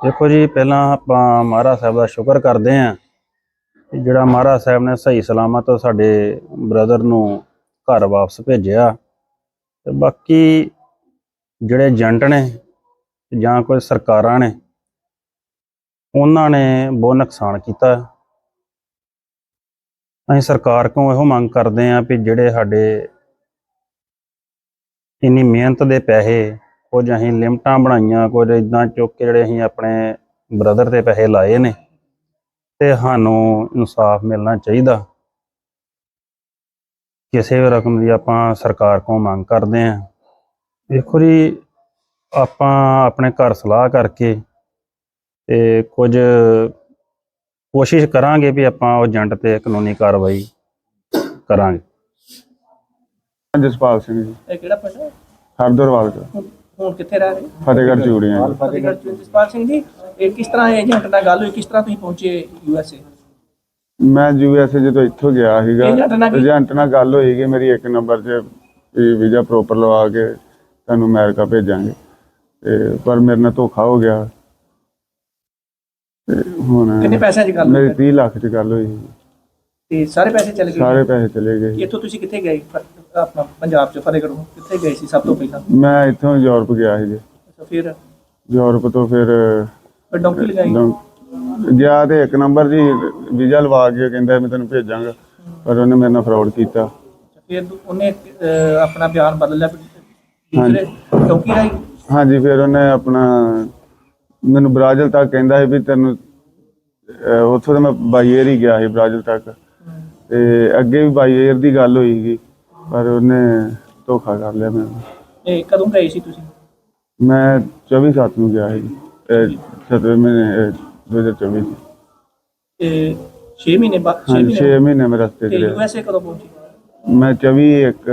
ਦੇਖੋ ਜੀ, ਪਹਿਲਾਂ ਆਪਾਂ ਮਹਾਰਾਜ ਸਾਹਿਬ ਦਾ ਸ਼ੁਕਰ ਕਰਦੇ ਆਂ ਜਿਹੜਾ ਮਹਾਰਾਜ ਸਾਹਿਬ ਨੇ ਸਹੀ ਸਲਾਮਤ ਸਾਡੇ ਬ੍ਰਦਰ ਨੂੰ ਘਰ ਵਾਪਸ ਭੇਜਿਆ ਤੇ ਬਾਕੀ ਜਿਹੜੇ ਏਜੰਟ ਨੇ ਜਾਂ ਕੋਈ ਸਰਕਾਰਾਂ ਨੇ, ਉਹਨਾਂ ਨੇ ਬਹੁਤ ਨੁਕਸਾਨ ਕੀਤਾ। ਅਸੀਂ ਸਰਕਾਰ ਕੋਲੋਂ ਇਹੋ ਮੰਗ ਕਰਦੇ ਆਂ ਵੀ ਜਿਹੜੇ ਸਾਡੇ ਇੰਨੀ ਮਿਹਨਤ ਦੇ ਪੈਸੇ ਕੁਝ ਅਸੀਂ ਲਿਮਟਾਂ ਬਣਾਈਆਂ ਕੁਝ ਇਦਾਂ ਚੁੱਕ ਕੇ ਜਿਹੜੇ ਅਸੀਂ ਆਪਣੇ ਬ੍ਰਦਰ ਤੇ ਪੈਸੇ ਲਾਏ ਨੇ ਤੇ ਸਾਨੂੰ ਇਨਸਾਫ ਮਿਲਣਾ ਚਾਹੀਦਾ। ਕਿਸੇ ਵੀ ਰਕਮ ਦੀ ਆਪਾਂ ਸਰਕਾਰ ਕੋਲ ਮੰਗ ਕਰਦੇ ਆਂ ਦੇਖੋ ਜੀ ਆਪਾਂ ਆਪਣੇ ਘਰ ਸਲਾਹ ਕਰਕੇ ਤੇ ਕੁਝ ਕੋਸ਼ਿਸ਼ ਕਰਾਂਗੇ ਵੀ ਆਪਾਂ ਉਹ ਏਜੰਟ ਤੇ ਕਾਨੂੰਨੀ ਕਾਰਵਾਈ ਕਰਾਂਗੇ। ਜਸਪਾਲ ਸਿੰਘ ਜੀ। ਇਹ ਕਿਹੜਾ ਪਿੰਡ ਹੈ? ਹਰਦਰਵਾਲ ਤੋਂ ਹੁਣ ਕਿੱਥੇ ਰਹਿ ਰਹੇ? ਹੋ? ਫਤਿਹਗੜ੍ਹ ਚੂੜੀਆਂ ਜੀ। ਫਤਿਹਗੜ੍ਹ ਚ ਜਸਪਾਲ ਸਿੰਘ ਜੀ ਇਹ ਕਿਸ ਤਰ੍ਹਾਂ ਏਜੰਟ ਨਾਲ ਗੱਲ ਹੋਈ? ਕਿਸ ਤਰ੍ਹਾਂ ਤੁਸੀਂ ਪਹੁੰਚੇ ਯੂ ਐਸ ਏ ਮੈਂ ਯੂਐਸਏ ਜਦੋਂ ਇੱਥੋਂ ਗਿਆ ਸੀਗਾ ਏਜੰਟ ਨਾਲ ਕੀ- ਏਜੰਟ ਨਾਲ ਗੱਲ ਹੋਈ ਕਿ ਮੇਰੀ ਇੱਕ ਨੰਬਰ 'ਚ ਵੀਜ਼ਾ ਪ੍ਰੋਪਰ ਲਵਾ ਕੇ ਤੁਹਾਨੂੰ ਅਮਰੀਕਾ ਭੇਜਾਂਗੇ। ਤੇ ਪਰ ਮੇਰੇ ਨਾਲ ਧੋਖਾ ਹੋ ਗਿਆ। ਤੇ ਹੁਣ ਕਿੰਨੇ ਪੈਸਿਆਂ 'ਚ ਗੱਲ ਮੇਰੀ ਹੋਈ 30 ਲੱਖ 'ਚ ਗੱਲ ਹੋਈ। ਸੀ। ਤੇ ਸਾਰੇ ਪੈਸੇ ਚਲੇ ਗਏ? ਸਾਰੇ ਪੈਸੇ ਚਲੇ ਗਏ। ਇੱਥੋਂ ਤੁਸੀਂ ਕਿੱਥੇ ਗਏ? ਫ- ਆਪਣਾ ਪੰਜਾਬ 'ਚ ਫਤਿਹਗੜ੍ਹੋਂ ਕਿੱਥੇ ਗਏ ਸੀ ਸਭ ਤੋਂ ਪਹਿਲਾਂ? ਮੈਂ ਇੱਥੋਂ ਯੂਰਪ ਗਿਆ ਸੀ ਜੀ। ਅੱਛਾ ਫਿਰ? ਯੂਰਪ ਤੋਂ ਫਿਰ ਫਿਰ ਡੌਂਕੀ ਲਗਾਈ? ਲੰ- ਗਿਆ ਤੇ ਇੱਕ ਨੰਬਰ ਜੀ ਵੀਜ਼ਾ ਲਵਾ ਕੇ ਕਹਿੰਦਾ ਮੈਂ ਤੈਨੂੰ ਭੇਜਾਂਗਾ ਪਰ ਉਹਨੇ ਮੇਰੇ ਨਾਲ ਫਰਾਡ ਕੀਤਾ। ਫਿਰ ਉਹਨੇ ਅਹ, ਆਪਣਾ ਬਿਆਨ ਬਦਲ ਲਿਆ ਦੂਸਰੇ ਡੌਂਕੀ ਰਾਈ ਹਾਂਜੀ ਫਿਰ ਉਹਨੇ ਆਪਣਾ ਮੈਨੂੰ ਬ੍ਰਾਜ਼ਿਲ ਤੱਕ ਕਹਿੰਦਾ ਸੀ ਵੀ ਤੈਨੂੰ ਅਹ ਉੱਥੋਂ ਤਾਂ ਮੈਂ ਬਾਈ ਏਅਰ ਹੀ ਗਿਆ ਸੀ ਬ੍ਰਾਜ਼ਿਲ ਤੱਕ। ਤੇ ਅੱਗੇ ਵੀ ਬਾਈ ਏਅਰ ਦੀ ਗੱਲ ਹੋਈ ਸੀ ਪਰ ਉਹਨੇ ਧੋਖਾ ਕਰ ਲਿਆ ਮੈਨੂੰ ਇਹ ਕਦੋਂ ਗਏ ਸੀ ਤੁਸੀਂ? ਮੈਂ 24 ਸੱਤ ਨੂੰ ਗਿਆ ਸੀ। 7 ਮਹੀਨੇ ਅਹ 2024 ਚ। ਇਹ 6 ਮਹੀਨੇ ਬਾਅਦ 6 ਹਾਂਜੀ 6 ਮਹੀਨੇ ਮੈਂ ਰਸਤੇ ਤੇ ਤੇ ਯੂ ਰਿਹਾ ਕਦੋਂ ਪਹੁੰਚੇ? ਮੈਂ 24 ਇੱਕ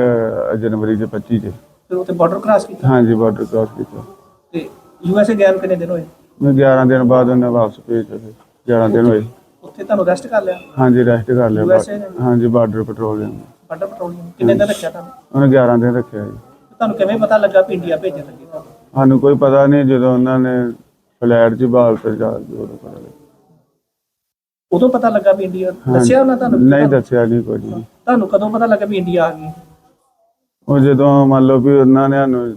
ਜਨਵਰੀ ਦੇ 25 ਚ। ਫਿਰ ਉੱਥੇ ਬਾਰਡਰ ਕ੍ਰਾਸ ਕੀਤਾ? ਹਾਂਜੀ ਬਾਰਡਰ ਕ੍ਰਾਸ ਕੀਤਾ। ਤੇ ਯੂ ਐਸ ਏ ਨੂੰ ਕਿੰਨੇ ਦਿਨ ਹੋਏ? ਮੈਂ 11 ਦਿਨ ਬਾਅਦ ਉਹਨੇ ਵਾਪਸ ਭੇਜਿਆ ਫਿਰ 11 ਦਿਨ ਹੋਏ। ਉੱਥੇ ਤੁਹਾਨੂੰ ਰੈਸਟ ਕਰ ਲਿਆ? ਹਾਂਜੀ ਰੈਸਟ ਕਰ ਲਿਆ। ਬਾ- USA ਨੇ? ਹਾਂਜੀ ਬਾਰਡਰ ਪੈਟਰੋਲਿੰਗ ਕਿੰਨੇ ਦਿਨ ਰੱਖਿਆ ਤੁਹਾਨੂੰ? ਉਹਨੇ 11 ਦਿਨ ਰੱਖਿਆ ਜੀ। ਤੁਹਾਨੂੰ ਕਿਵੇਂ ਪਤਾ ਲੱਗਾ ਵੀ ਇੰਡੀਆ ਭੇਜਣ ਲੱਗੇ ਤੁਹਾਨੂੰ? ਸਾਨੂੰ ਕੋਈ ਪਤਾ ਨਹੀਂ ਜਦੋਂ ਉਹਨਾਂ ਨੇ ਫਲੈਟ 'ਚ ਬਾਲ ਤੇ ਜਾ ਕੇ ਉਦੋਂ ਪਤਾ ਲੱਗਾ। ਉਦੋਂ ਪਤਾ ਲੱਗਾ ਵੀ ਇੰਡੀਆ ਦੱਸਿਆ ਉਹਨਾਂ ਤੁਹਾਨੂੰ ਨਹੀਂ ਦੱਸਿਆ ਨਹੀਂ ਕੁਝ ਵੀ। ਤੁਹਾਨੂੰ ਕਦੋਂ ਪਤਾ ਲੱਗਾ ਵੀ ਇੰਡੀਆ ਆ ਗਈ? ਉਹ ਜਦੋਂ ਮੰਨ ਲਓ ਵੀ ਉਹਨਾਂ ਨੇ ਸਾਨੂੰ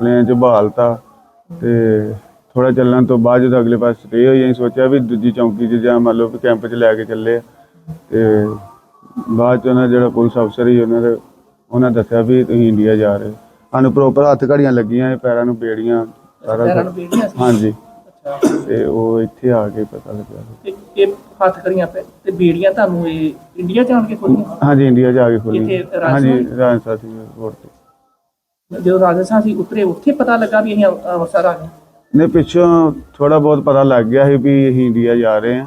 ਪਲੇਨ 'ਚ ਬਹਾਲਤਾ ਤੇ ਥੋੜਾ ਚੱਲਣ ਤੋਂ ਬਾਅਦ ਜਦੋਂ ਅਗਲੇ ਪਾਸੇ ਸਟੇ ਹੋਈ ਅਸੀਂ ਸੋਚਿਆ ਵੀ ਦੂਜੀ ਚੌਂਕੀ 'ਚ ਜਾਂ ਮੰਨ ਲਓ ਵੀ ਕੈਂਪ 'ਚ ਲੈ ਕੇ ਚੱਲੇ ਆ। ਤੇ ਬਾਅਦ 'ਚ ਉਹਨਾਂ ਜਿਹੜਾ ਪੁਲਿਸ ਅਫਸਰ ਸੀ ਉਹਨਾਂ ਦੇ ਉਹਨਾਂ ਦੱਸਿਆ ਵੀ ਤੁਸੀਂ ਇੰਡੀਆ ਜਾ ਰਹੇ ਹੋ। ਸਾਨੂੰ ਪ੍ਰੋਪਰ ਹੱਥ ਘੜੀਆਂ ਲੱਗੀਆਂ ਪੈਰਾਂ ਨੂੰ ਬੇੜੀਆਂ ਸਾਰਾ ਪੈਰਾਂ ਕੁਛ। ਨੂੰ ਬੇੜੀਆਂ ਸੀ? ਹਾਂਜੀ। ਅੱਛਾ। ਤੇ ਉਹ ਇੱਥੇ ਆ ਕੇ ਪਤਾ ਲੱਗਾ ਤੇ ਇਹ ਹੱਥ ਕਰੀਆਂ ਪੈ ਤੇ ਬੇੜੀਆਂ ਤੁਹਾਨੂੰ ਇਹ ਇੰਡੀਆ ਜਾਣ ਕੇ ਖੋਲੀਆਂ? ਹਾਂਜੀ ਇੰਡੀਆ ਜਾ ਕੇ ਖੋਲੀ ਇੱਥੇ ਰਾਜਸਥਾਨ? ਹਾਂਜੀ ਰਾਜਸਥਾਨ ਸੀ 에ਅਰਪੋਰਟ ਤੇ। ਜਦੋਂ ਰਾਜਸਥਾਨ ਸੀ ਉਤਰੇ ਉੱਥੇ ਪਤਾ ਲੱਗਾ ਵੀ ਅਸੀਂ ਅੰਮ੍ਰਿਤਸਰ ਆ ਗਏ? ਨੇ ਪਿੱਛੋਂ ਥੋੜਾ ਬਹੁਤ ਪਤਾ ਲੱਗ ਗਿਆ ਸੀ ਵੀ ਅਸੀਂ ਇੰਡੀਆ ਜਾ ਰਹੇ ਹਾਂ।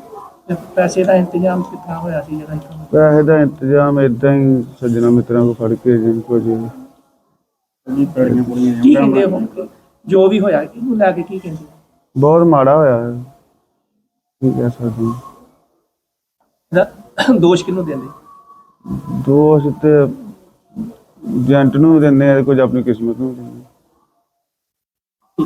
ਤੇ ਪੈਸੇ ਦਾ ਇੰਤਜ਼ਾਮ ਕਿੱਥਾਂ ਹੋਇਆ ਸੀ ਜਿਹੜਾ ਇੱਥੋਂ ਪੈਸੇ ਦਾ ਇੰਤਜ਼ਾਮ ਇਦਾਂ ਹੀ ਸੱਜਣਾ ਮਿੱਤਰਾਂ ਕੋ ਫੜ ਕੇ ਜਿੰਨ ਕੋ ਜੀ ਕੀ ਕਹਿੰਦੇ ਹੁਣ ਜੋ ਵੀ ਹੋਇਆ ਇਹਨੂੰ ਲੈ ਕੇ ਕੀ ਕਹਿੰਦੇ ਬਹੁਤ ਮਾੜਾ ਹੋਇਆ ਹੈ। ਕੀ ਕਹਿ ਸਕਦੇ ਹਾਂ। ਇਹਦਾ ਦੋਸ਼ ਕਿਹਨੂੰ ਦਿੰਦੇ ਦੋਸ਼ ਤੇ ਏਜੰਟ ਨੂੰ ਦਿੰਦੇ ਆ ਕੁਝ ਆਪਣੀ ਕਿਸਮਤ ਨੂੰ ਦਿੰਦੇ ਆ।